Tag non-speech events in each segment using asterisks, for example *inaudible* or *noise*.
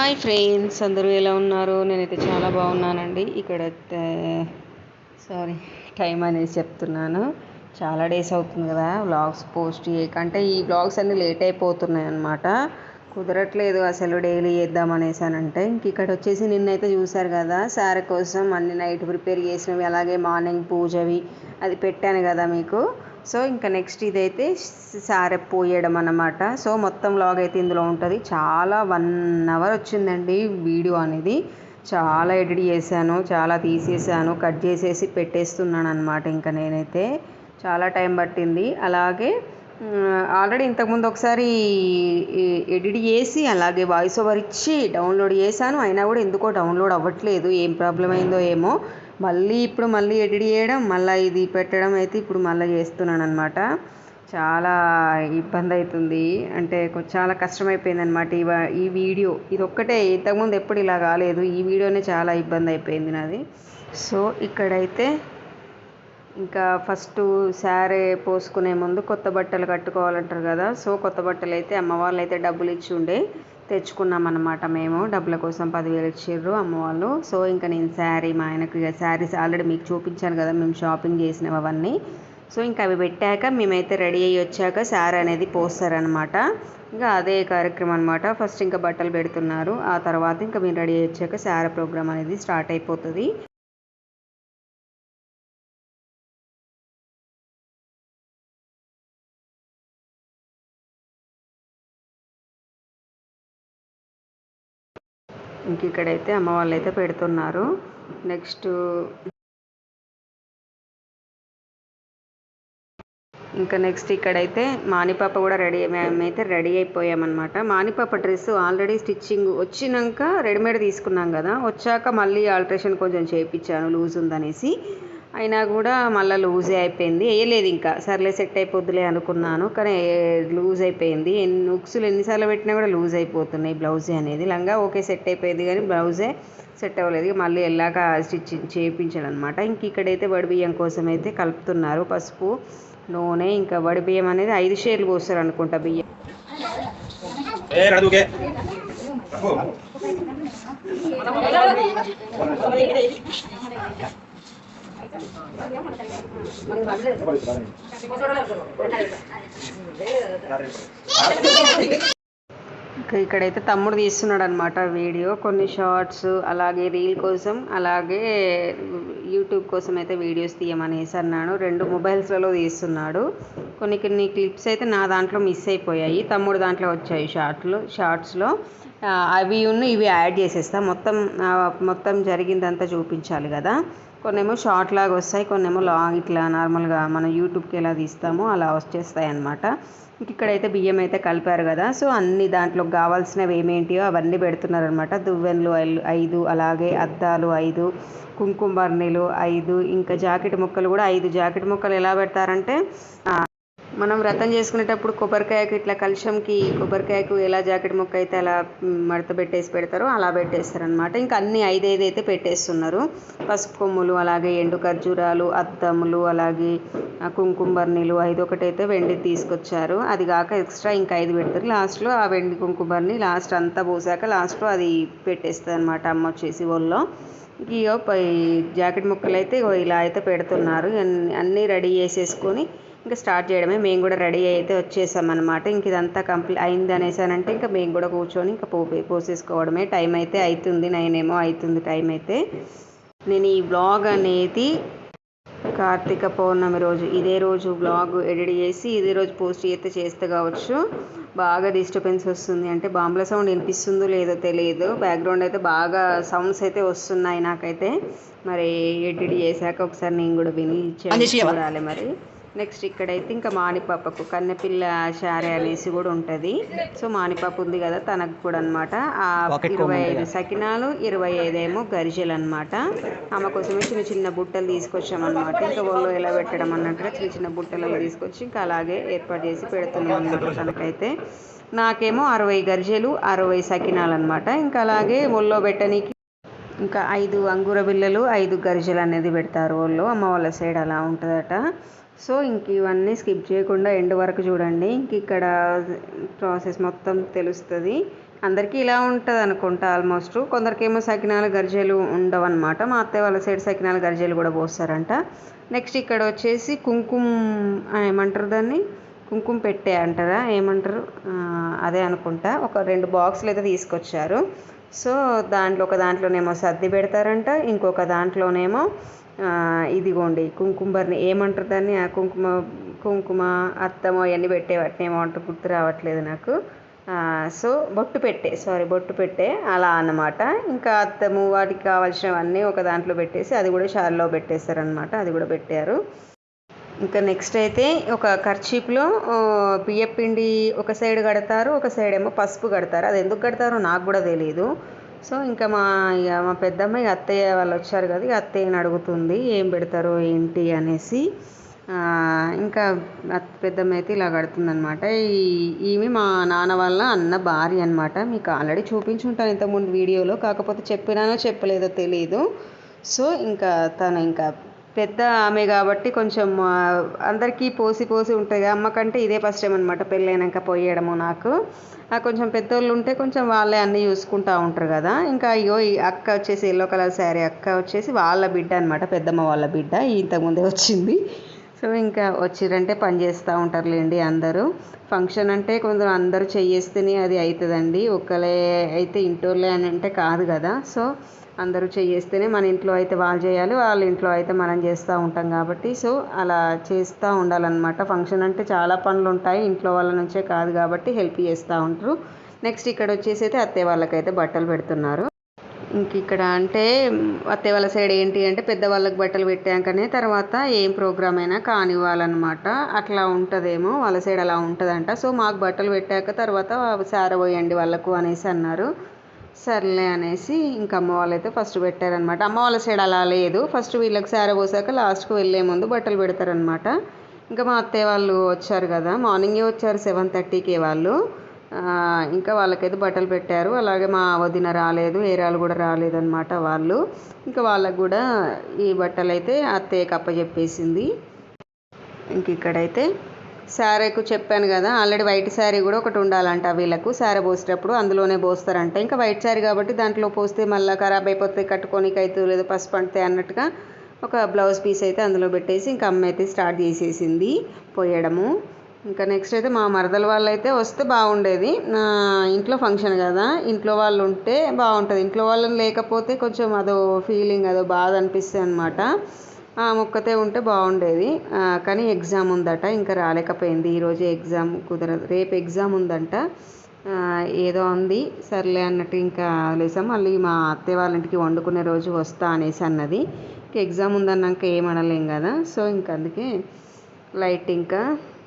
Hi friends అందరూ ఎలా ఉన్నారు? నేనైతే చాలా బాగున్నానండి. ఇక్కడ సారీ టైం అనేది చెప్తున్నాను. చాలా డేస్ అవుతుంది కదా వ్లాగ్స్ పోస్ట్ చేయకంటే ఈ వ్లాగ్స్ అన్నీ లేట్ అయిపోతున్నాయి అనమాట కుదరట్లేదు అసలు డైలీ చేద్దాం అనేసానంటే ఇంక ఇక్కడ వచ్చేసి నిన్నైతే చూశారు కదా సారీ కోసం అన్ని నైట్ ప్రిపేర్ చేసినవి అలాగే మార్నింగ్ పూజవి అది పెట్టాను కదా మీకు. సో ఇంకా నెక్స్ట్ ఇదైతే సారె పోయడం అన్నమాట. సో మొత్తం లాగ్ అయితే ఇందులో ఉంటుంది. చాలా వన్ అవర్ వచ్చిందండి వీడియో అనేది. చాలా ఎడిట్ చేశాను చాలా తీసేసాను కట్ చేసేసి పెట్టేస్తున్నాను అనమాట ఇంకా నేనైతే. చాలా టైం పట్టింది. అలాగే ఆల్రెడీ ఇంతకుముందు ఒకసారి ఎడిట్ చేసి అలాగే వాయిస్ ఓవర్ ఇచ్చి డౌన్లోడ్ చేశాను. అయినా కూడా ఎందుకో డౌన్లోడ్ అవ్వట్లేదు. ఏం ప్రాబ్లం అయిందో ఏమో. మళ్ళీ ఇప్పుడు మళ్ళీ ఎడిట్ చేయడం మళ్ళీ ఇది పెట్టడం అయితే ఇప్పుడు మళ్ళీ చేస్తున్నాను అనమాట చాలా ఇబ్బంది అవుతుంది అంటే చాలా కష్టమైపోయింది అనమాట ఈ ఈ వీడియో. ఇది ఒక్కటే ఇంతకుముందు ఎప్పుడు ఇలా కాలేదు. ఈ వీడియోనే చాలా ఇబ్బంది అయిపోయింది నాది. సో ఇక్కడైతే ఇంకా ఫస్ట్ శారీ పోసుకునే ముందు కొత్త బట్టలు కట్టుకోవాలంటారు కదా. సో కొత్త బట్టలు అయితే అమ్మ వాళ్ళు అయితే డబ్బులు ఇచ్చి ఉండే. తెచ్చుకున్నాం అనమాట మేము. డబ్బుల కోసం పదివేలు ఇచ్చిర్రు అమ్మవాళ్ళు. సో ఇంకా నేను శారీ మా ఆయనకు ఇక శారీస్ ఆల్రెడీ మీకు చూపించాను కదా మేము షాపింగ్ చేసినవి అవన్నీ సో ఇంకా అవి పెట్టాక మేమైతే రెడీ అయ్యి వచ్చాక శారీ అనేది పోస్తారనమాట ఇంకా అదే కార్యక్రమం అనమాట ఫస్ట్ ఇంకా బట్టలు పెడుతున్నారు. ఆ తర్వాత ఇంకా మేము రెడీ అయ్యి వచ్చాక శారీ ప్రోగ్రామ్ అనేది స్టార్ట్ అయిపోతుంది. మనకి ఇక్కడైతే అమ్మ వాళ్ళు అయితే పెడుతున్నారు. నెక్స్ట్ ఇంకా నెక్స్ట్ ఇక్కడైతే మానిపాప కూడా రెడీ మేమైతే రెడీ అయిపోయామన్నమాట. మానిపాప డ్రెస్ ఆల్రెడీ స్టిచ్చింగ్ వచ్చినాక రెడీమేడ్ తీసుకున్నాం కదా వచ్చాక మళ్ళీ ఆల్ట్రేషన్ కొంచెం చేయించాను లూజ్ ఉందనేసి. అయినా కూడా మళ్ళీ లూజే అయిపోయింది. వేయలేదు ఇంకా. సర్లే సెట్ అయిపోద్దులే అనుకున్నాను. కానీ లూజ్ అయిపోయింది. ఎన్ని ఉక్సులు ఎన్నిసార్లు పెట్టినా కూడా లూజ్ అయిపోతున్నాయి బ్లౌజే అనేది. లంగా ఓకే సెట్ అయిపోయింది కానీ బ్లౌజే సెట్ అవ్వలేదు. మళ్ళీ వెళ్ళాక స్టిచ్చింగ్ చేయించాను అనమాట ఇంక ఇక్కడైతే వడి బియ్యం కోసం అయితే కలుపుతున్నారు. పసుపు నూనె ఇంకా వడి బియ్యం అనేది ఐదు షేర్లు పోస్తారు అనుకుంటా బియ్యం. ఇక్కడైతే తమ్ముడు తీస్తున్నాడు అనమాట వీడియో కొన్ని షార్ట్స్ అలాగే రీల్ కోసం అలాగే యూట్యూబ్ కోసం అయితే వీడియోస్ తీయమనేసి అన్నాడు. రెండు మొబైల్స్లలో తీస్తున్నాడు. కొన్ని కొన్ని క్లిప్స్ అయితే నా దాంట్లో మిస్ అయిపోయాయి. తమ్ముడు దాంట్లో వచ్చాయి షార్ట్లు షార్ట్స్లో. అవి ఉన్న ఇవి యాడ్ చేసేస్తా. మొత్తం మొత్తం జరిగిందంతా చూపించాలి కదా. కొన్నేమో షార్ట్ లాగా వస్తాయి కొన్నేమో లాంగ్ ఇట్లా నార్మల్గా మనం యూట్యూబ్కి ఎలా తీస్తామో అలా వచ్చేస్తాయి అనమాట ఇక్కడైతే బియ్యం అయితే కలిపారు కదా సో అన్ని దాంట్లో కావాల్సినవి ఏమేంటియో అవన్నీ పెడుతున్నారనమాట దువ్వెన్లు ఐదు అలాగే అద్దాలు ఐదు కుంకుమ బర్నీలు ఐదు ఇంకా జాకెట్ ముక్కలు కూడా ఐదు. జాకెట్ ముక్కలు ఎలా పెడతారంటే మనం వ్రతం చేసుకునేటప్పుడు కొబ్బరికాయకు ఇట్లా కలుషంకి కొబ్బరికాయకు ఎలా జాకెట్ ముక్క అయితే అలా మడత పెట్టేసి పెడతారో అలా పెట్టేస్తారనమాట ఇంకా అన్ని ఐదైదు అయితే పెట్టేస్తున్నారు. పసుపు కొమ్ములు అలాగే ఎండు ఖర్జూరాలు అద్దములు అలాగే కుంకుమ బర్నీలు ఐదు ఒకటైతే వెండి తీసుకొచ్చారు. అది కాక ఎక్స్ట్రా ఇంకా ఐదు పెడతారు. లాస్ట్లో ఆ వెండి కుంకుంబర్ని లాస్ట్ అంతా పోసాక లాస్ట్లో అది పెట్టేస్తుంది అనమాట అమ్మ వచ్చేసి ఒళ్ళో. ఇగో జాకెట్ ముక్కలు అయితే ఇలా అయితే పెడుతున్నారు. అన్నీ రెడీ చేసేసుకొని ఇంకా స్టార్ట్ చేయడమే. మేము కూడా రెడీ అయితే వచ్చేసామన్నమాట. ఇంక ఇదంతా కంప్లీట్ అయింది అనేసానంటే ఇంకా మేము కూడా కూర్చొని ఇంకా పో పోసేసుకోవడమే. టైం అయితే అవుతుంది నైన్ ఏమో అవుతుంది టైం అయితే. నేను ఈ బ్లాగ్ అనేది కార్తీక పౌర్ణమి రోజు ఇదే రోజు బ్లాగ్ ఎడిట్ చేసి ఇదే రోజు పోస్ట్ అయితే చేస్తే కావచ్చు. బాగా డిస్టర్బెన్స్ వస్తుంది. అంటే బాంబుల సౌండ్ వినిపిస్తుందో లేదో తెలియదు. బ్యాక్గ్రౌండ్ అయితే బాగా సౌండ్స్ అయితే వస్తున్నాయి నాకైతే. మరి ఎడిట్ చేశాక ఒకసారి నేను కూడా విని చూడాలి మరి. నెక్స్ట్ ఇక్కడైతే ఇంకా మానిపాపకు కన్నెపిల్ల శారీ అనేసి కూడా ఉంటుంది. సో మానిపాప ఉంది కదా తనకు కూడా అనమాట ఆ ఇరవై ఐదు సకినాలు ఇరవై ఐదు ఏమో గరిజలు అనమాట ఆమె కోసమే చిన్న చిన్న బుట్టలు తీసుకొచ్చామన్నమాట ఇంకా వాళ్ళు ఎలా పెట్టడం అన్నట్టుగా చిన్న చిన్న బుట్టలలో తీసుకొచ్చి ఇంకా అలాగే ఏర్పాటు చేసి పెడుతున్నాం అనమాట తనకైతే. నాకేమో అరవై గరిజలు అరవై సకినాలు అనమాట ఇంకా అలాగే ఒళ్ళో పెట్టనీకి ఇంకా ఐదు అంగుర బిళ్ళలు ఐదు గరిజలు అనేది పెడతారు వాళ్ళు అమ్మ వాళ్ళ సైడ్ అలా ఉంటుందట. సో ఇంక ఇవన్నీ స్కిప్ చేయకుండా ఎండ్ వరకు చూడండి. ఇంక ఇక్కడ ప్రాసెస్ మొత్తం తెలుస్తుంది. అందరికీ ఇలా ఉంటుంది అనుకుంటా ఆల్మోస్ట్. కొందరికేమో సకినాలు గర్జెలు ఉండవు అనమాట మా అత్తయ్య వాళ్ళ సైడ్ సకినాలు గర్జెలు కూడా పోస్తారంట. నెక్స్ట్ ఇక్కడ వచ్చేసి కుంకుమ ఏమంటారు దాన్ని? కుంకుమ పెట్టే అంటారా? ఏమంటారు? అదే అనుకుంటా. ఒక రెండు బాక్సులు అయితే తీసుకొచ్చారు. సో దాంట్లో ఒక దాంట్లోనేమో సర్ది పెడతారంట. ఇంకొక దాంట్లోనేమో ఇదిగోండి కుంకుమర్ని ఏమంటారు దాన్ని? ఆ కుంకుమ కుంకుమ అత్తమో అవన్నీ పెట్టే వాటిని ఏమో అంటారు గుర్తు రావట్లేదు నాకు. సో బొట్టు పెట్టే సారీ బొట్టు పెట్టే అలా అన్నమాట. ఇంకా అత్తము వాటికి కావాల్సినవన్నీ ఒక దాంట్లో పెట్టేసి అది కూడా షాల్లో పెట్టేశారనమాట అది కూడా పెట్టారు. ఇంకా నెక్స్ట్ అయితే ఒక కర్చీప్లో బియ్యపిండి ఒక సైడ్ కడతారు ఒక సైడ్ ఏమో పసుపు కడతారు. అది ఎందుకు కడతారో నాకు కూడా తెలియదు సో ఇంకా మా ఇక మా పెద్దమ్మ ఇక అత్తయ్య వాళ్ళు వచ్చారు కదా ఇక అత్తయ్యని అడుగుతుంది ఏం పెడతారో ఏంటి అనేసి. ఇంకా అత్త పెద్దమ్మ అయితే ఇలా కడుతుందనమాట ఈ ఈమె మా నాన్న వాళ్ళ అన్న భార్య అనమాట మీకు ఆల్రెడీ చూపించుంటాను ఇంతకుముందు వీడియోలో కాకపోతే చెప్పినానో చెప్పలేదో తెలియదు సో ఇంకా తను ఇంకా పెద్ద ఆమె కాబట్టి కొంచెం అందరికీ పోసి పోసి ఉంటుంది. అమ్మ కంటే ఇదే ఫస్ట్ టైం అనమాట పెళ్ళైనాక పోయడము నాకు. ఆ కొంచెం పెద్దోళ్ళు ఉంటే కొంచెం వాళ్ళే అన్నీ చూసుకుంటూ ఉంటారు కదా. ఇంకా అయ్యో ఈ అక్క వచ్చేసి ఎల్లో కలర్ శారీ అక్క వచ్చేసి వాళ్ళ బిడ్డ అనమాట పెద్దమ్మ వాళ్ళ బిడ్డ. ఇంతకుముందే వచ్చింది. సో ఇంకా వచ్చిరంటే పని చేస్తూ ఉంటారులేండి అందరూ. ఫంక్షన్ అంటే కొందరు అందరూ చేయేస్తేనే అది అవుతుందండి ఒకలే అయితే ఇంటోళ్ళే అని అంటే కాదు కదా. సో అందరూ చెయ్యేస్తేనే మన ఇంట్లో అయితే వాళ్ళు చేయాలి వాళ్ళ ఇంట్లో అయితే మనం చేస్తూ ఉంటాం కాబట్టి. సో అలా చేస్తూ ఉండాలన్నమాట. ఫంక్షన్ అంటే చాలా పనులు ఉంటాయి ఇంట్లో వాళ్ళ నుంచే కాదు కాబట్టి హెల్ప్ చేస్తూ ఉంటారు. నెక్స్ట్ ఇక్కడ వచ్చేసి అయితే అత్తయ్య వాళ్ళకైతే బట్టలు పెడుతున్నారు. ఇంక ఇక్కడ అంటే అత్తయ్య వాళ్ళ సైడ్ ఏంటి అంటే పెద్దవాళ్ళకి బట్టలు పెట్టాకనే తర్వాత ఏం ప్రోగ్రామ్ అయినా కానివ్వాలన్నమాట. అట్లా ఉంటుందేమో వాళ్ళ సైడ్ అలా ఉంటుందంట. సో మాకు బట్టలు పెట్టాక తర్వాత సార పోయండి వాళ్ళకు అనేసి అన్నారు. సర్లే అనేసి ఇంకా అమ్మ వాళ్ళైతే ఫస్ట్ పెట్టారనమాట అమ్మ వాళ్ళ సైడ్ అలా లేదు. ఫస్ట్ వీళ్ళకి సార పోసాక లాస్ట్కి వెళ్ళే ముందు బట్టలు పెడతారనమాట ఇంకా మా అత్తయ్య వాళ్ళు వచ్చారు కదా. మార్నింగే వచ్చారు సెవెన్ థర్టీకే వాళ్ళు. ఇంకా వాళ్ళకైతే బట్టలు పెట్టారు. అలాగే మా వదిన రాలేదు. ఏరాలు కూడా రాలేదన్నమాట వాళ్ళు. ఇంకా వాళ్ళకు కూడా ఈ బట్టలు అయితే అత్తయ్యకి అప్పచెప్పేసింది ఇంక ఇక్కడైతే శారీకు చెప్పాను కదా ఆల్రెడీ వైట్ శారీ కూడా ఒకటి ఉండాలంట వీళ్ళకు శారీ పోసేటప్పుడు అందులోనే పోస్తారంట. ఇంకా వైట్ శారీ కాబట్టి దాంట్లో పోస్తే మళ్ళీ ఖరాబ్ అయిపోతే కట్టుకోనికి అయితే లేదు పసుపు అంటే అన్నట్టుగా ఒక బ్లౌజ్ పీస్ అయితే అందులో పెట్టేసి ఇంకా అమ్మ అయితే స్టార్ట్ చేసేసింది పోయడము. ఇంకా నెక్స్ట్ అయితే మా మరదల వాళ్ళు అయితే వస్తే బాగుండేది. నా ఇంట్లో ఫంక్షన్ కదా ఇంట్లో వాళ్ళు ఉంటే బాగుంటుంది. ఇంట్లో వాళ్ళని లేకపోతే కొంచెం అదో ఫీలింగ్ అదో బాధ అనిపిస్తుంది అనమాట ఆ మొక్కతే ఉంటే బాగుండేది. కానీ ఎగ్జామ్ ఉందట ఇంకా రాలేకపోయింది. ఈరోజు ఎగ్జామ్ కుదరదు. రేపు ఎగ్జామ్ ఉందంట. ఏదో ఉంది. సర్లే అన్నట్టు ఇంకా లేసాం మళ్ళీ మా అత్తయ్య వాళ్ళ ఇంటికి వండుకునే రోజు వస్తా అనేసి అన్నది. ఇంకా ఎగ్జామ్ ఉందన్నాక ఏమనలేం కదా. సో ఇంకా అందుకే లైట్ ఇంకా.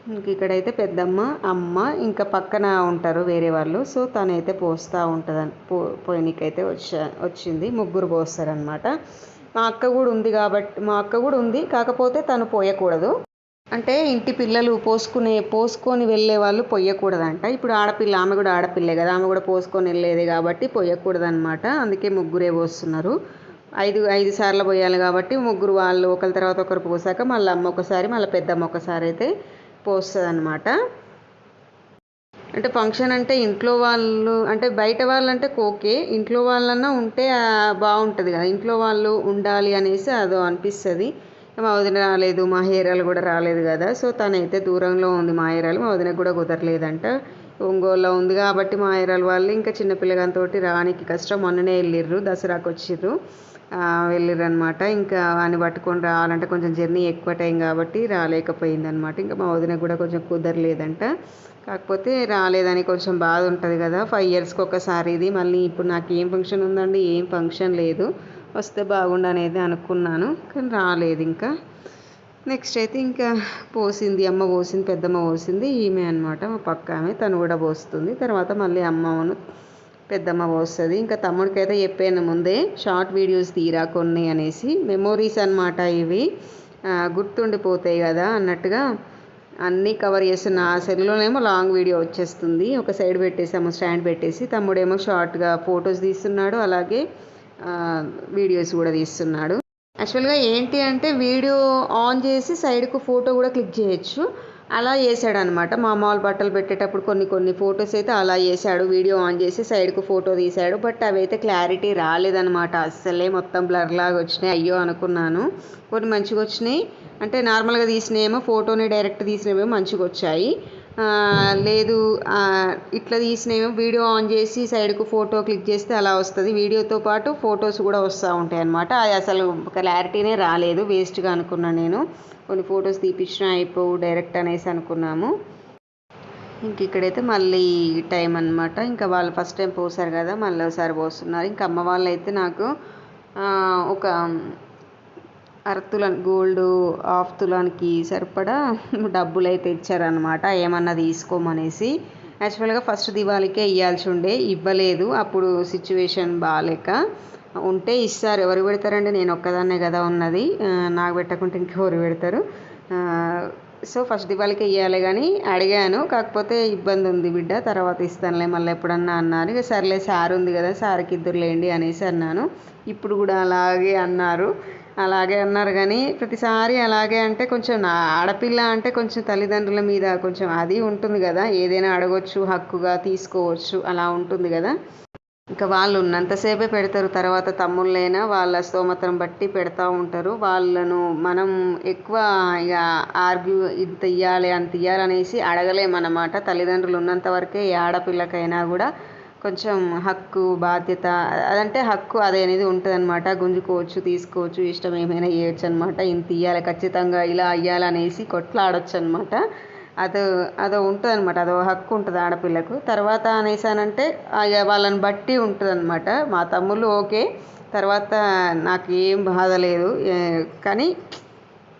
ఇంక ఇక్కడైతే పెద్దమ్మ అమ్మ ఇంకా పక్కన ఉంటారు వేరే వాళ్ళు. సో తనైతే పోస్తూ ఉంటుంది పో పోయినకైతే వచ్చా వచ్చింది. ముగ్గురు పోస్తారనమాట మా అక్క కూడా ఉంది కాబట్టి మా అక్క కూడా ఉంది. కాకపోతే తను పోయకూడదు. అంటే ఇంటి పిల్లలు పోసుకునే పోసుకొని వెళ్ళే వాళ్ళు పొయ్యకూడదంట ఇప్పుడు ఆడపిల్ల ఆమె కూడా ఆడపిల్లే కదా. ఆమె కూడా పోసుకొని వెళ్ళేది కాబట్టి పోయకూడదనమాట అందుకే ముగ్గురే పోస్తున్నారు. ఐదు ఐదు సార్లు పోయాలి కాబట్టి ముగ్గురు వాళ్ళు ఒకరి తర్వాత ఒకరు పోసాక మళ్ళీ అమ్మ ఒకసారి మళ్ళీ పెద్దమ్మ ఒకసారి అయితే పోస్తుంది అనమాట అంటే ఫంక్షన్ అంటే ఇంట్లో వాళ్ళు అంటే బయట వాళ్ళంటే ఓకే ఇంట్లో వాళ్ళన్నా ఉంటే బాగుంటుంది కదా. ఇంట్లో వాళ్ళు ఉండాలి అనేసి అదో అనిపిస్తుంది. మా వదిన రాలేదు మా హేరాలు కూడా రాలేదు కదా. సో తనైతే దూరంలో ఉంది మా హేరాలు మా వదినకు కూడా కుదరలేదంట. ఒంగోలులో ఉంది కాబట్టి మా హేరాలు వాళ్ళు ఇంకా చిన్నపిల్లగానితో రానికి కష్టం. మొన్ననే వెళ్ళిర్రు దసరాకు వచ్చిర్రు. వెళ్ళిర్రు అనమాట ఇంకా వాడిని పట్టుకొని రావాలంటే కొంచెం జర్నీ ఎక్కువ టైం కాబట్టి రాలేకపోయింది అనమాట ఇంకా మా వదిన కూడా కొంచెం కుదరలేదంట. కాకపోతే రాలేదని కొంచెం బాధ ఉంటుంది కదా. ఫైవ్ ఇయర్స్కి ఒకసారి ఇది. మళ్ళీ ఇప్పుడు నాకు ఏం ఫంక్షన్ ఉందండి? ఏం ఫంక్షన్ లేదు. వస్తే బాగుండు అనేది అనుకున్నాను కానీ రాలేదు ఇంకా. నెక్స్ట్ అయితే ఇంకా పోసింది. అమ్మ పోసింది పెద్దమ్మ పోసింది ఈమె అనమాట మా పక్క ఆమె తను కూడా పోస్తుంది. తర్వాత మళ్ళీ అమ్మను పెద్దమ్మ పోస్తుంది. ఇంకా తమ్ముడికి అయితే చెప్పాను ముందే షార్ట్ వీడియోస్ తీరా కొన్ని అనేసి. మెమోరీస్ అన్నమాట ఇవి. గుర్తుండిపోతాయి కదా అన్నట్టుగా. అన్నీ కవర్ చేస్తున్న ఆ సెల్లోనేమో లాంగ్ వీడియో వచ్చేస్తుంది. ఒక సైడ్ పెట్టేసాము స్టాండ్ పెట్టేసి తమ్ముడేమో షార్ట్గా ఫొటోస్ తీస్తున్నాడు. అలాగే వీడియోస్ కూడా తీస్తున్నాడు. యాక్చువల్గా ఏంటి అంటే వీడియో ఆన్ చేసి సైడ్కు ఫోటో కూడా క్లిక్ చేయొచ్చు. అలా చేశాడు అనమాట మా మామూలు బట్టలు పెట్టేటప్పుడు కొన్ని కొన్ని ఫొటోస్ అయితే అలా చేశాడు. వీడియో ఆన్ చేసి సైడ్కు ఫోటో తీశాడు. బట్ అవైతే క్లారిటీ రాలేదనమాట. అస్సలే మొత్తం బ్లర్ లాగా వచ్చినాయి. అయ్యో అనుకున్నాను. కొన్ని మంచిగా వచ్చినాయి. అంటే నార్మల్గా తీసినేమో ఫోటోని డైరెక్ట్ తీసినవేమో మంచిగా వచ్చాయి. లేదు ఇట్లా తీసినేమో వీడియో ఆన్ చేసి సైడ్కు ఫోటో క్లిక్ చేస్తే అలా వస్తుంది. వీడియోతో పాటు ఫొటోస్ కూడా వస్తూ ఉంటాయి అనమాట అది అసలు క్లారిటీనే రాలేదు వేస్ట్గా అనుకున్నాను నేను. కొన్ని ఫొటోస్ తీపించినా అయిపోవు డైరెక్ట్ అనేసి అనుకున్నాము. ఇంక ఇక్కడైతే మళ్ళీ టైం అన్నమాట. ఇంకా వాళ్ళు ఫస్ట్ టైం పోసారు కదా మళ్ళీ ఒకసారి పోస్తున్నారు. ఇంకా అమ్మ వాళ్ళు అయితే నాకు ఒక అరతులం గోల్డ్ హాఫ్ తులానికి సరిపడా డబ్బులు అయితే ఇచ్చారనమాట ఏమన్నా తీసుకోమనేసి. యాక్చువల్గా ఫస్ట్ దివాళీకే ఇవ్వాల్సి ఉండే ఇవ్వలేదు. అప్పుడు సిచ్యువేషన్ బాగాలేక ఉంటే ఇస్తారు. ఎవరు పెడతారండి? నేను ఒక్కదాన్నే కదా ఉన్నది. నాకు పెట్టకుంటే ఇంకెవరు పెడతారు? సో ఫస్ట్ దివాళీకి ఇవ్వాలి కానీ అడిగాను. కాకపోతే ఇబ్బంది ఉంది బిడ్డ తర్వాత ఇస్తానులే మళ్ళీ ఎప్పుడన్నా అన్నారు. ఇక సర్లే సార్ ఉంది కదా సార్కి ఇద్దరులేండి అనేసి అన్నాను. ఇప్పుడు కూడా అలాగే అన్నారు. అలాగే అన్నారు. కానీ ప్రతిసారి అలాగే అంటే కొంచెం నా ఆడపిల్ల అంటే కొంచెం తల్లిదండ్రుల మీద కొంచెం అది ఉంటుంది కదా. ఏదైనా అడగొచ్చు హక్కుగా తీసుకోవచ్చు అలా ఉంటుంది కదా. ఇంకా వాళ్ళు ఉన్నంతసేపే పెడతారు. తర్వాత తమ్ముళ్ళైనా వాళ్ళ స్తోమతను బట్టి పెడతా ఉంటారు. వాళ్ళను మనం ఎక్కువ ఇక ఆర్గ్యూ ఇంత ఇయ్యాలి అంత ఇయ్యాలనేసి అడగలేమన్నమాట. తల్లిదండ్రులు ఉన్నంత వరకే ఏ ఆడపిల్లకైనా కూడా కొంచెం హక్కు బాధ్యత అదంటే హక్కు అది అనేది ఉంటుంది అనమాట గుంజుకోవచ్చు తీసుకోవచ్చు ఇష్టం ఏమైనా చేయొచ్చు అనమాట ఇంత ఇయ్యాలి ఖచ్చితంగా ఇలా అయ్యాలనేసి అనేసి కొట్లాడొచ్చు అనమాట అదో అదో ఉంటుంది అనమాట అదో హక్కు ఉంటుంది ఆడపిల్లకు. తర్వాత అనేసానంటే వాళ్ళని బట్టి ఉంటుంది అనమాట మా తమ్ముళ్ళు ఓకే. తర్వాత నాకు ఏం బాధ లేదు. కానీ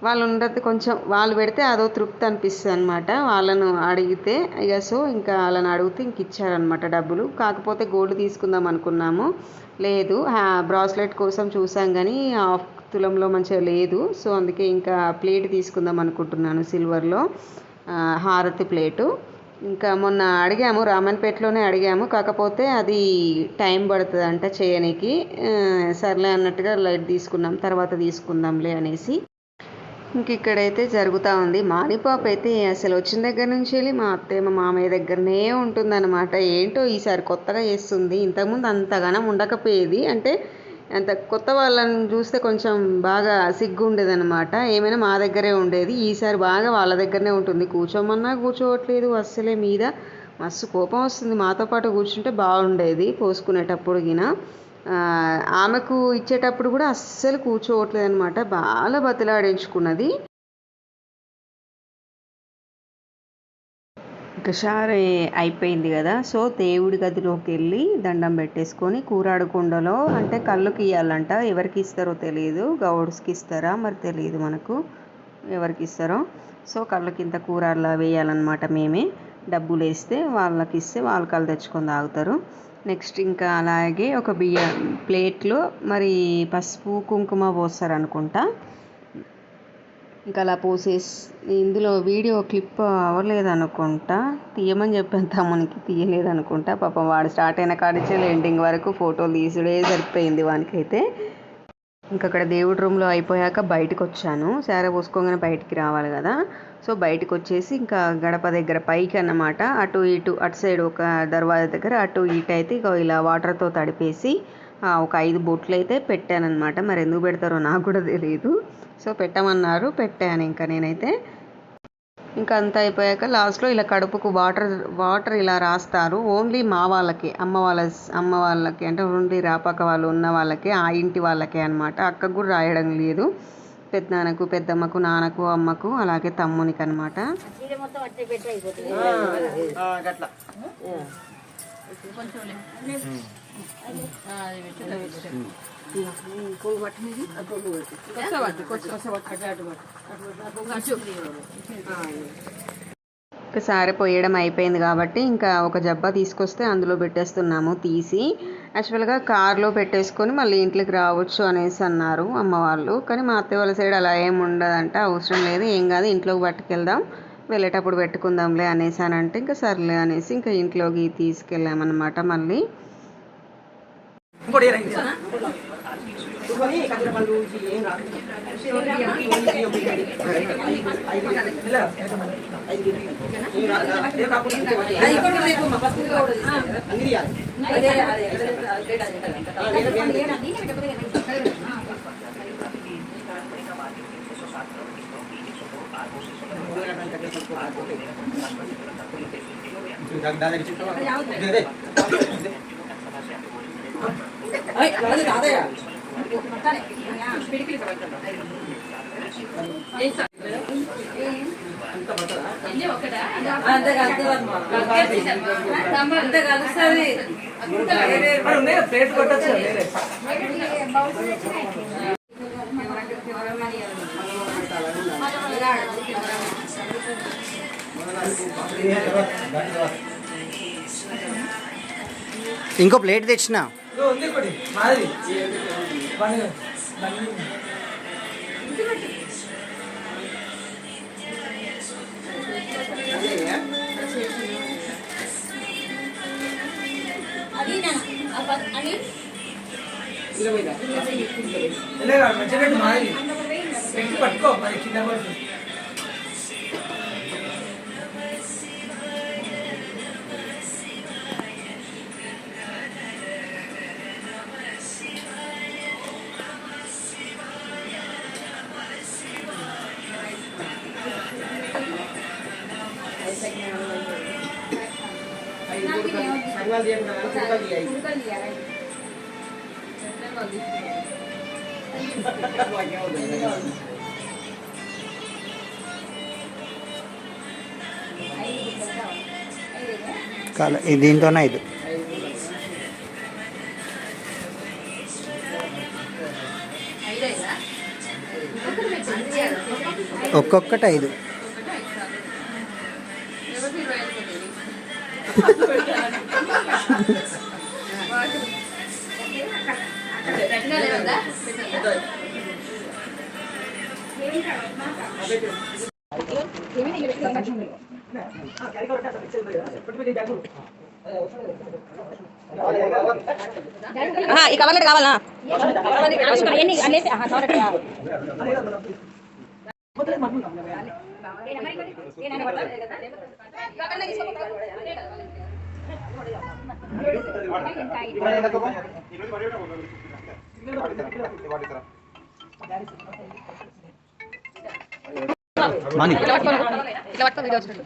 వాళ్ళు ఉండదు కొంచెం వాళ్ళు పెడితే అదో తృప్తి అనిపిస్తుంది అనమాట వాళ్ళను అడిగితే ఇక సో ఇంకా వాళ్ళని అడిగితే ఇంక ఇచ్చారనమాట డబ్బులు. కాకపోతే గోల్డ్ తీసుకుందాం అనుకున్నాము. లేదు బ్రాస్లెట్ కోసం చూసాం కానీ హాఫ్ తులంలో మంచిగా లేదు. సో అందుకే ఇంకా ప్లేట్ తీసుకుందాం అనుకుంటున్నాను సిల్వర్లో. హారతి ప్లేటు. ఇంకా మొన్న అడిగాము రామన్పేటలోనే అడిగాము. కాకపోతే అది టైం పడుతుంది అంట చేయనికి సర్లే అన్నట్టుగా లైట్ తీసుకున్నాం తర్వాత తీసుకుందాంలే అనేసి. ఇంక ఇక్కడైతే జరుగుతూ ఉంది. మానిపాప అయితే అసలు వచ్చిన దగ్గర నుంచి వెళ్ళి మా అత్తయ్య మా మామయ్య దగ్గరనే ఉంటుందన్నమాట. ఏంటో ఈసారి కొత్తగా చేస్తుంది. ఇంతకుముందు అంతగానం ఉండకపోయేది. అంటే అంత కొత్త వాళ్ళని చూస్తే కొంచెం బాగా సిగ్గు ఉండేదన్నమాట ఏమైనా మా దగ్గరే ఉండేది. ఈసారి బాగా వాళ్ళ దగ్గరనే ఉంటుంది. కూర్చోమన్నా కూర్చోవట్లేదు అస్సలే మీద. మస్తు కోపం వస్తుంది. మాతో పాటు కూర్చుంటే బాగుండేది. పోసుకునేటప్పుడు గిన. ఆమెకు ఇచ్చేటప్పుడు కూడా అస్సలు కూర్చోవట్లేదు అనమాట బాగా బతిలాడించుకున్నది. ఇంకా షారే అయిపోయింది కదా. సో దేవుడి గదిలోకి వెళ్ళి దండం పెట్టేసుకొని కూరాడుకుండలో అంటే కళ్ళుకి ఇవ్వాలంట ఎవరికి ఇస్తారో తెలియదు. గౌడ్స్కి ఇస్తారా? మరి తెలియదు మనకు. ఎవరికి ఇస్తారో? సో కళ్ళకి ఇంత కూర వేయాలన్నమాట మేమే. డబ్బులు వేస్తే వాళ్ళకి ఇస్తే వాళ్ళు కళ్ళు తెచ్చుకొని తాగుతారు. నెక్స్ట్ ఇంకా అలాగే ఒక బియ్య ప్లేట్లో మరి పసుపు కుంకుమ పోస్తారు అనుకుంటా ఇంకా అలా పోసేసి ఇందులో వీడియో క్లిప్ అవ్వలేదు అనుకుంటా తీయమని చెప్పాను తమ్మునికి తీయలేదు అనుకుంటా పాపం వాడు స్టార్ట్ అయిన కాడిచే ఎండింగ్ వరకు ఫోటోలు తీసుడే సరిపోయింది వానికైతే. ఇంకా అక్కడ దేవుడి రూమ్లో అయిపోయాక బయటకు వచ్చాను సారా పోసుకోగానే బయటికి రావాలి కదా. సో బయటకు వచ్చేసి ఇంకా గడప దగ్గర పైకి అన్నమాట. అటు ఇటు అటు సైడ్ ఒక దర్వాజా దగ్గర అటు ఇటు అయితే ఇక ఇలా వాటర్తో తడిపేసి ఒక ఐదు బొట్లు అయితే పెట్టానమాట మరి ఎందుకు పెడతారో నాకు కూడా తెలియదు సో పెట్టమన్నారు. పెట్టాను ఇంకా నేనైతే. ఇంకా అంతా అయిపోయాక లాస్ట్లో ఇలా కడుపుకు వాటర్ వాటర్ ఇలా రాస్తారు. ఓన్లీ మా వాళ్ళకి అమ్మ వాళ్ళ అమ్మ వాళ్ళకి అంటే ఓన్లీ రాపాక వాళ్ళు ఉన్న వాళ్ళకి ఆ ఇంటి వాళ్ళకే అనమాట అక్కకు కూడా రాయడం లేదు. పెద్దనాన్నకు పెద్దమ్మకు నాన్నకు అమ్మకు అలాగే తమ్మునికి అనమాట గట్ల. ఒకసారి పోయడం అయిపోయింది కాబట్టి ఇంకా ఒక జబ్బా తీసుకొస్తే అందులో పెట్టేస్తున్నాము తీసి. యాక్చువల్గా కార్లో పెట్టేసుకొని మళ్ళీ ఇంట్లోకి రావచ్చు అనేసి అన్నారు అమ్మ వాళ్ళు. కానీ మా అత్తయ్య వాళ్ళ సైడ్ అలా ఏం ఉండదంట అవసరం లేదు. ఏం కాదు ఇంట్లోకి పట్టుకెళ్దాం వెళ్ళేటప్పుడు పెట్టుకుందాంలే అనేసి అని అంటే ఇంకా సర్లే అనేసి ఇంకా ఇంట్లోకి తీసుకెళ్ళామన్నమాట మళ్ళీ. ఇంకోటి ఏరా ఇది? తుమ్మని రాదు ప్లేట్ కొట్టచ్చు ఇంకో ప్లేట్ తెచ్చిన? ఇదిగో ఉంది ఒకటి మాది బండి బండి వెళ్ళగా మంచిగా మాది పెట్టి పట్టుకో మరి కింద పడుతుంది కాల ఇది దీంట్లోనే ఐదు. ఒక్కొక్కటి ఐదు. *laughs* ఈ కవర్లు కావాలా? మనీ ఇట్లా పట్టుకో వీడియో వచ్చినట్టు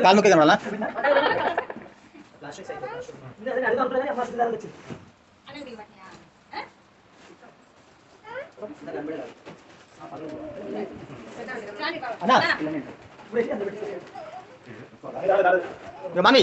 కాలు మొక్కేదా మళ్ళా మనీ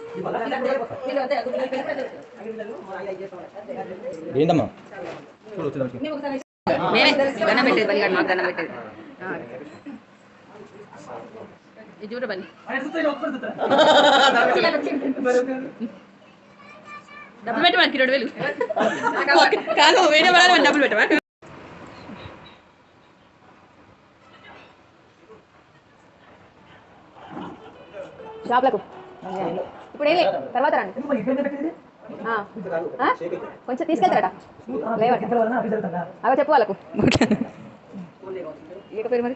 ఏంటమ్మా నేనే దండం పెట్టేది బలిగాడు మాకు పెట్టేది ఇది చూడ బలి డబ్బులు పెట్టమని రెండు వేలు కాదు వేరే వాళ్ళు డబ్బులు పెట్టమా షాప్లకు. ఇప్పుడు ఏలే తర్వాత రండి? కొంచెం తీసుకెళ్తారట. లేవట అవి చెప్పు వాళ్ళకు. లేకపోతే మరి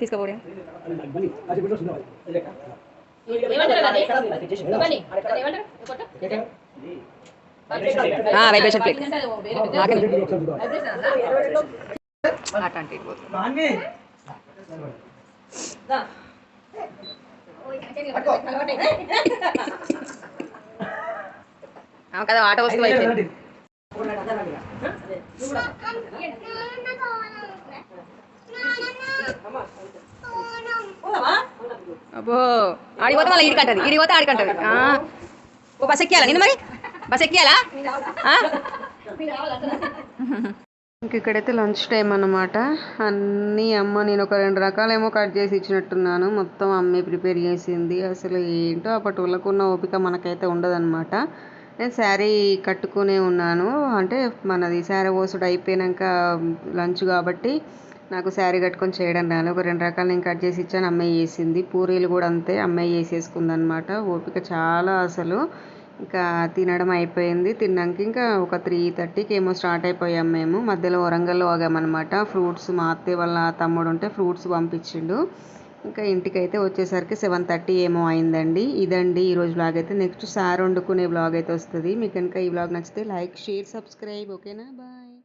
వైబ్రేషన్ ప్లేట్ అట్లాంటి మాన్వి కదా ఆట వస్తువు అయిపోయింది అబ్బో. ఆడిపోతే మళ్ళీ ఈడికంటది ఈడిపోతే ఆడికంటది ఆ. ఓ బస్ ఎక్కియాలా? నిన్ను మరి? బస్ ఎక్కియాలా? ఇంక ఇక్కడైతే లంచ్ టైం అన్నమాట. అన్నీ అమ్మ నేను ఒక రెండు రకాలేమో కట్ చేసి ఇచ్చినట్టున్నాను. మొత్తం అమ్మే ప్రిపేర్ చేసింది. అసలు ఏంటో అప్పటి వాళ్ళకున్న ఓపిక మనకైతే ఉండదన్నమాట. నేను శారీ కట్టుకునే ఉన్నాను. అంటే మనది శారీ ఓసుడు అయిపోయాక లంచ్ కాబట్టి నాకు శారీ కట్టుకొని చేయడం రాను ఒక రెండు రకాలు నేను కట్ చేసి ఇచ్చాను. అమ్మాయి చేసింది. పూరీలు కూడా అంతే. అమ్మాయి చేసేసుకుంది అనమాట ఓపిక చాలా అసలు. ఇంకా తినడం అయిపోయింది. తిన్నాక ఇంకా ఒక త్రీ థర్టీకి ఏమో స్టార్ట్ అయిపోయాం మేము. మధ్యలో వరంగల్లో ఆగామన్నమాట. ఫ్రూట్స్ మా అత్తయ్య వాళ్ళ తమ్ముడు ఉంటే ఫ్రూట్స్ పంపించిండు. ఇంకా ఇంటికి అయితే వచ్చేసరికి సెవెన్ థర్టీ ఏమో అయిందండి. ఇదండి ఈరోజు బ్లాగ్ అయితే. నెక్స్ట్ సార్ వండుకునే బ్లాగ్ అయితే వస్తుంది. మీకు కనుక ఈ బ్లాగ్ నచ్చితే లైక్ షేర్ సబ్స్క్రైబ్. ఓకేనా? బాయ్.